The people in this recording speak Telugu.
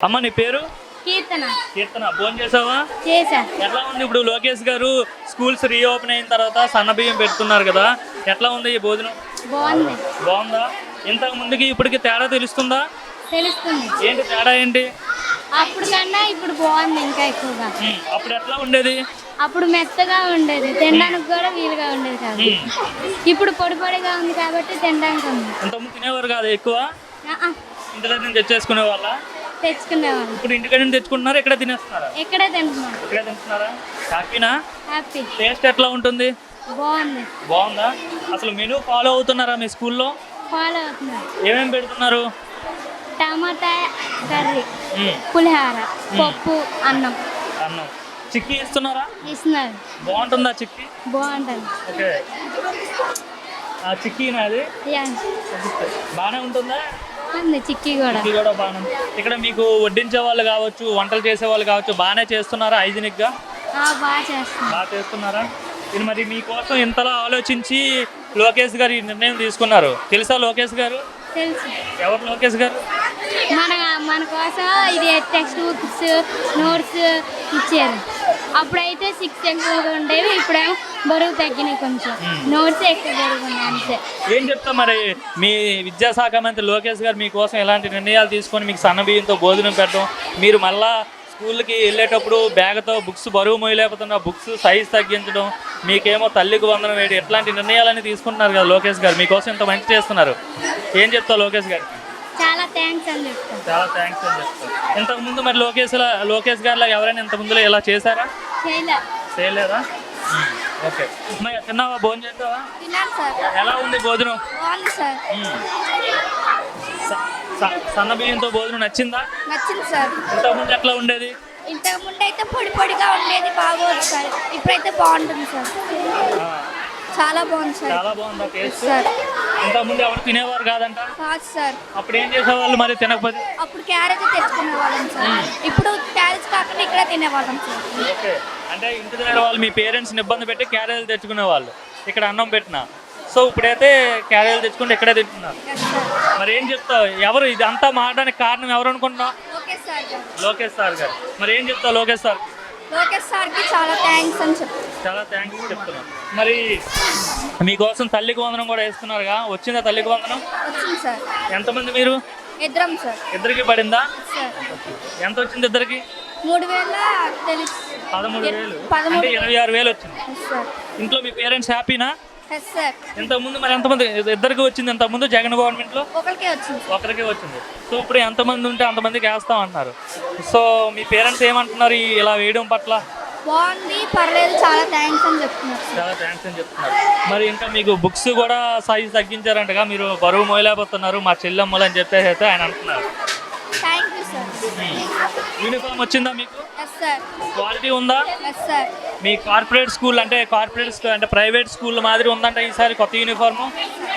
అమ్మ నీ పేరు? కీర్తన. కీర్తన. భోజనం చేసావా? చేశా. ఎట్లా ఉంది ఇప్పుడు లోకేష్ గారు స్కూల్స్ రీఓపెన్ అయిన తర్వాత సన్న బియ్యం పెడుతున్నారు కదా ఎట్లా ఉంది ఈ భోజనం? బాగుంది. బాగుందా? ఇంతకు ముందుకి ఇప్పటికి తేడా తెలుస్తుందా? తెలుస్తుంది. ఏంటి తేడా ఏంటి? అప్పుడు కన్నా ఇప్పుడు బాగుంది ఇంకా ఎక్కువగా. ఉమ్, అప్పుడు ఎట్లా ఉండేది? అప్పుడు మెత్తగా ఉండేది. తినడానికి కూడా వీలుగా ఉండేది కాదు. ఉమ్, ఇప్పుడు పొడి పొడిగా ఉంది కాబట్టి తినడానికి ఉంది. ఇంతకుముందు తినేవారు కాదు ఎక్కువ? ఆ, ఆ, ఇంటి దగ్గర నుంచి తెచ్చేసుకునే వాళ్ళ తెచ్చుకునేవాళ్ళం. ఇప్పుడు ఇంటి దగ్గర నుంచి తెచ్చుకుంటున్నారా? ఇక్కడ తినేస్తున్నారా? ఇక్కడే తింటున్నాం? ఇక్కడ తింటున్నారా? హ్యాపీనా? హ్యాపీ. టేస్ట్ ఎట్లా ఉంటుంది? బాగుంది. బాగుందా? అసలు మెనూ ఫాలో అవుతున్నారా మీ స్కూల్లో? ఫాలో అవుతున్నాం. ఏమేమి పెడుతున్నారు? టమాటా కర్రీ పులిహార పప్పు అన్నం. అన్నం. చిక్కీ ఇస్తున్నారా? ఇస్తున్నారు. బాగుంటుందా చిక్కీ? బాగుంటుంది. ఓకే. ఆ చిక్కీనా అది? యా, బాగానే ఉంటుందా? ఉంది చిక్కీ కూడా. కూడా బాగానే ఉంది. ఇక్కడ మీకు వడ్డించే వాళ్ళు కావచ్చు వంటలు చేసే వాళ్ళు కావచ్చు బాగానే చేస్తున్నారా హైజీనిక్గా ఆ, బాగా చేస్తుంది బాగా చేస్తున్నారా? ఇది మరి మీకోసం ఇంతలా ఆలోచించి లోకేష్ గారు ఈ నిర్ణయం తీసుకున్నారు. తెలుసా లోకేష్ గారు? తెలుసు. ఎవరు లోకేష్ గారు? మన మన కోసం ఇది టెక్స్ట్ బుక్స్ నోట్స్ ఇచ్చారు. అప్పుడైతే సిక్స్ ఎక్కువగా ఉండేవి ఇప్పుడేమో బరువు తగ్గినాయి కొంచెం. నోట్స్ ఎక్కువ అంతే. ఏం చెప్తా మరి? మీ విద్యాశాఖ మంత్రి లోకేష్ గారు మీకోసం ఎలాంటి నిర్ణయాలు తీసుకొని మీకు సన్న బియ్యంతో భోజనం పెట్టడం? మీరు మళ్ళా స్కూల్కి వెళ్ళేటప్పుడు బ్యాగ్తో బుక్స్ బరువు మోయలేకపోతున్న బుక్స్ సైజ్ తగ్గించడం మీకేమో తల్లికి వందనం వేయడం ఇట్లాంటి నిర్ణయాలన్నీ తీసుకుంటున్నారు కదా లోకేష్ గారు? మీకోసం ఇంత మంచి చేస్తున్నారు. ఏం చెప్తావు లోకేష్ గారు? చాలా థ్యాంక్స్ అని చెప్తాను చాలా థ్యాంక్స్ అని చెప్తాను ఇంతకుముందు మరి లోకేష్ లోకేష్ గారిలా ఎవరైనా ఇంత ముందులో ఇలా చేశారా? చేయలే. చేయలేదా? ఓకే. తిన్నావా? భోజనం చేస్తావా తిన్నాను సార్. ఎలా ఉంది భోజనం? బాగుంది సార్. సన్న బియ్యంతో భోజనం నచ్చిందా? నచ్చింది సార్. ఇంతకుముందు ఎట్లా ఉండేది? ఇంతకు ముందు అయితే పొడి పొడిగా ఉండేది బాగోదు సార్. ఇప్పుడైతే బాగుంటుంది సార్. చాలా బాగుంది సార్. చాలా బాగుందా టేస్ట్? సార్. ఇంతకుముందు ఎవరు తినేవారు కాదంట? కాదు సార్. అప్పుడు ఏం చేసేవాళ్ళు మరి తినకపోతే? అప్పుడు క్యారెట్ తెచ్చుకునే వాళ్ళం సార్ ఇప్పుడు క్యారెట్స్ కాకుండా ఇక్కడ తినేవాళ్ళం సార్. ఓకే. అంటే ఇంటి దగ్గర వాళ్ళు మీ పేరెంట్స్ని ఇబ్బంది పెట్టి క్యారేజీలు తెచ్చుకునే వాళ్ళు. ఇక్కడ అన్నం పెట్టిన. సో ఇప్పుడైతే క్యారేజీలు తెచ్చుకుంటే ఇక్కడే తింటున్నారు. మరి ఏం చెప్తావు? ఎవరు ఇది అంతా మారడానికి కారణం ఎవరు అనుకుంటున్నావు? లోకేష్ సార్ గారు. మరి ఏం చెప్తావు లోకేష్ సార్? లోకేష్ సార్కి చాలా థ్యాంక్స్ అని చెప్తాను చాలా థ్యాంక్స్ మరి మీకోసం తల్లికి వందనం కూడా వేస్తున్నారుగా. వచ్చిందా తల్లికి వందనం వచ్చింది సార్. ఎంతమంది మీరు? ఇద్దరం సార్. ఇద్దరికి పడిందా? ఎంత వచ్చింది ఇద్దరికి? మూడు వేల తెలుసు పదమూడు వేలు. పదమూడు అంటే ఇరవై ఆరు వేలు వచ్చింది. సార్ ఇంట్లో మీ పేరెంట్స్ హ్యాపీనా? ఎస్ సార్ ఇంతకుముందు మరి ఎంతమంది ఇద్దరికి వచ్చింది ఇంతకుముందు జగన్ గవర్నమెంట్లో? ఒకరికే వచ్చింది ఒకరికి వచ్చింది. సో ఇప్పుడు ఎంతమంది ఉంటే అంతమందికి వేస్తాం అంటున్నారు సో మీ పేరెంట్స్ ఏమంటున్నారు ఈ ఇలా వేయడం పట్ల? బాగుంది పర్లేదు చాలా థ్యాంక్స్ అని చెప్తున్నారు. చాలా థ్యాంక్స్ అని చెప్తున్నారు. మరి ఇంకా మీకు బుక్స్ కూడా సైజ్ తగ్గించారంటగా మీరు బరువు మోయలేకపోతున్నారు మా చెల్లెమ్మలు అని చెప్పేసి అయితే ఆయన అంటున్నారు. థ్యాంక్ యూ సార్ యూనిఫామ్ వచ్చిందా మీకు? క్వాలిటీ ఉందా? మీ కార్పొరేట్ స్కూల్ అంటే కార్పొరేట్ స్కూల్ అంటే ప్రైవేట్ స్కూల్ మాదిరి ఉందంట ఈసారి కొత్త యూనిఫామ్